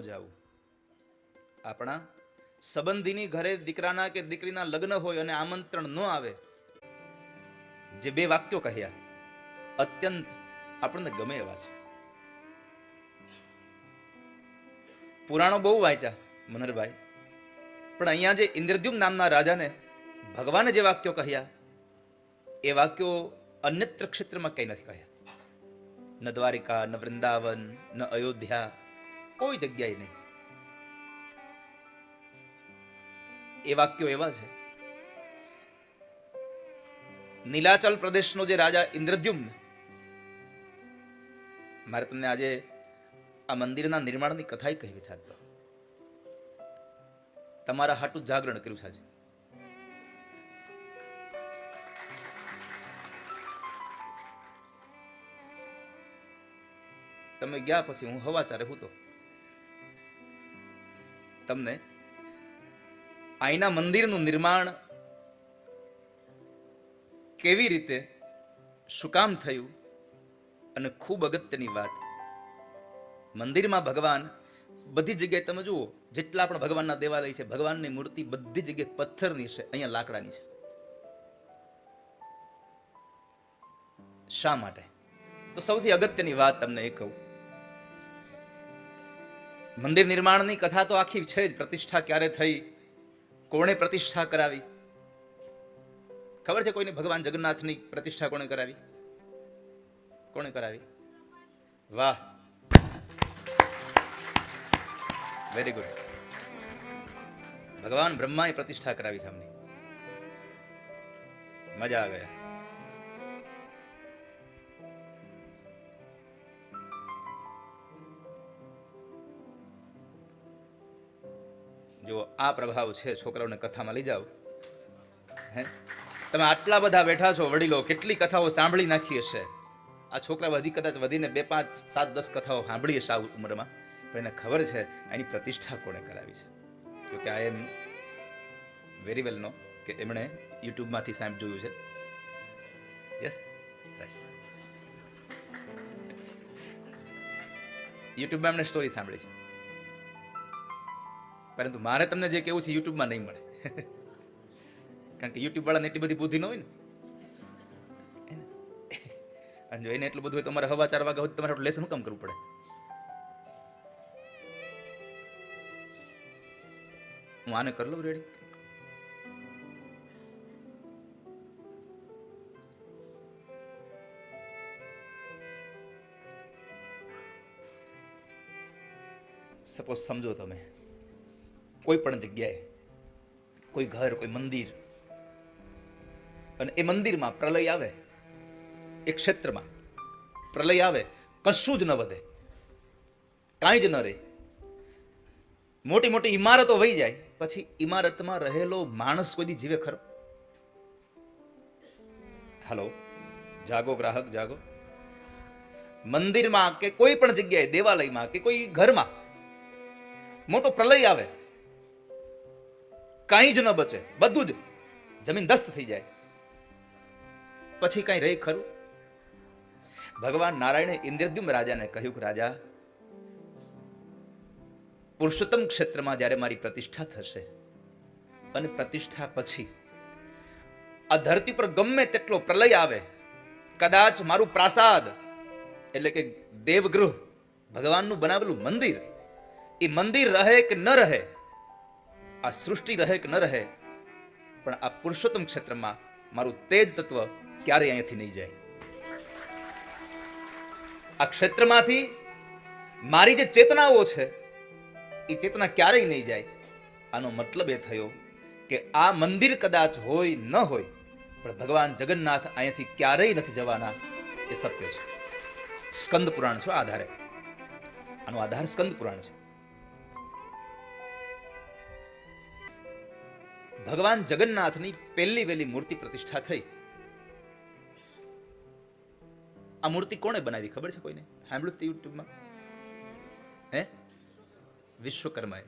જાવું આપણા સંબંધીની ઘરે દીકરાના કે દીકરીના લગ્ન હોય અને આમંત્રણ ન આવે, જે બે વાક્યો કહ્યા, અત્યંત આપણને ગમે એવા છે. પુરાણો બહુ વાંચ્યા, મનરભાઈ. પણ અહીંયા જે ઇન્દ્રદ્યુમ નામના રાજાને ભગવાને જે વાક્યો કહ્યા, એ વાક્યો અન્યત્ર ક્ષેત્રમાં કંઈ નથી કહ્યા. ન દ્વારિકા, ન વૃંદાવન, ન અયોધ્યા કોઈ જગ્યાએ નહીં. એ વાક્યો એવા છે. નીલાચલ પ્રદેશનો જે રાજા ઇન્દ્રદ્યુમ્ન, મારે તમને આજે આ મંદિરના નિર્માણની કથા કહેવી છે તમારા હાટું જાગરણ કર્યું છે આજે. તમે ગયા પછી હું હવાચારે હું તો તમને આઈના મંદિરનું નિર્માણ કેવી રીતે, શું કામ થયું અને ખૂબ અગત્યની વાત. મંદિરમાં ભગવાન બધી જગ્યાએ તમે જુઓ, જેટલા પણ ભગવાનના દેવાલય છે, ભગવાનની મૂર્તિ બધી જગ્યાએ પથ્થરની છે, અહીંયા લાકડાની છે. શા માટે? તો સૌથી અગત્યની વાત તમને એ કહું. મંદિર નિર્માણની કથા તો આખી છે જ. પ્રતિષ્ઠા ક્યારે થઈ? કોણે પ્રતિષ્ઠા કરાવી? ખબર છે કોઈને ભગવાન જગન્નાથની પ્રતિષ્ઠા કોણે કરાવી? કોણે કરાવી? વાહ. વેરી ગુડ ભગવાન બ્રહ્માએ પ્રતિષ્ઠા કરાવી સામે મજા આ ગયા. જો આ પ્રભાવ છે, છોકરાઓને કથામાં લઈ જાઓ. હે? તમે આટલા બધા બેઠા છો વડીલો, કેટલી કથાઓ સાંભળી નાખી હશે? આ છોકરા વધી કદાચ વધીને બે, પાંચ, સાત, દસ કથાઓ સાંભળી હશે આ ઉંમરમાં. પણ એને ખબર છે, એની પ્રતિષ્ઠા કોણે કરાવી છે? જોકે આઈ એમ વેરી વેલ નો, કે એમણે યુટ્યુબમાંથી સાહેબ જોયું છે. યસ યુટ્યુબમાં એમણે સ્ટોરી સાંભળી છે. પરંતુ મારે તમને જે કેવું છે યુટ્યુબમાં નહીં મળે. કારણ કે યુટ્યુબ વાળાને એટલી બધી બુદ્ધિ ન હોય ને. અને જો એને એટલું બધું હોય તો હવા ચાર વાગ્યા હોય તમારે લેસન કામ કરવું પડે. હું આને કરી લઉં રેડી સપોઝ સમજો તમે. કોઈ પણ જગ્યાએ, કોઈ ઘર, કોઈ મંદિર, અને એ મંદિરમાં પ્રલય આવે, એ ક્ષેત્રમાં પ્રલય આવે, કશું જ ન વધે, કાંઈ જ ન રહે. મોટી મોટી ઇમારતો વહી જાય, પછી ઇમારતમાં રહેલો માણસ કોઈ જીવે ખરો? હલો, જાગો ગ્રાહક, જાગો. મંદિરમાં કે કોઈ પણ જગ્યાએ, દેવાલયમાં કે કોઈ ઘરમાં મોટો પ્રલય આવે કાંઈ જ ન બચે, બધું જ. જમીન દસ્ત થઈ જાય. પછી કાંઈ રહી ખરું? ભગવાન નારાયણે ઇન્દ્રદ્યુમ રાજાને કહ્યું કે, રાજા, પુરુષોત્તમ ક્ષેત્રમાં જ્યારે મારી પ્રતિષ્ઠા થશે અને પ્રતિષ્ઠા પછી આ ધરતી પર ગમે તેટલો પ્રલય આવે, કદાચ મારું પ્રાસાદ એટલે કે દેવગૃહ ભગવાનનું બનાવેલું મંદિર, એ મંદિર રહે કે ન રહે આ સૃષ્ટિ રહે કે ન રહે, પણ આ પુરુષોત્તમ ક્ષેત્રમાં મારું તેજ તત્વ ક્યારેય અહીંયાથી નહીં જાય. આ ક્ષેત્રમાંથી મારી જે ચેતનાઓ છે, એ ચેતના ક્યારેય નહીં જાય. આનો મતલબ એ થયો કે આ મંદિર કદાચ હોય ન હોય, પણ ભગવાન જગન્નાથ અહીંયાથી ક્યારેય નથી જવાના એ સત્ય છે. સ્કંદ પુરાણ છે આધારે. આનો આધાર સ્કંદ પુરાણ છે. ભગવાન જગન્નાથની પહેલી વહેલી મૂર્તિ પ્રતિષ્ઠા થઈ. આ મૂર્તિ કોણે બનાવી ખબર છે કોઈને? સાંભળ્યું યુટ્યુબમાં? હે? વિશ્વકર્માએ.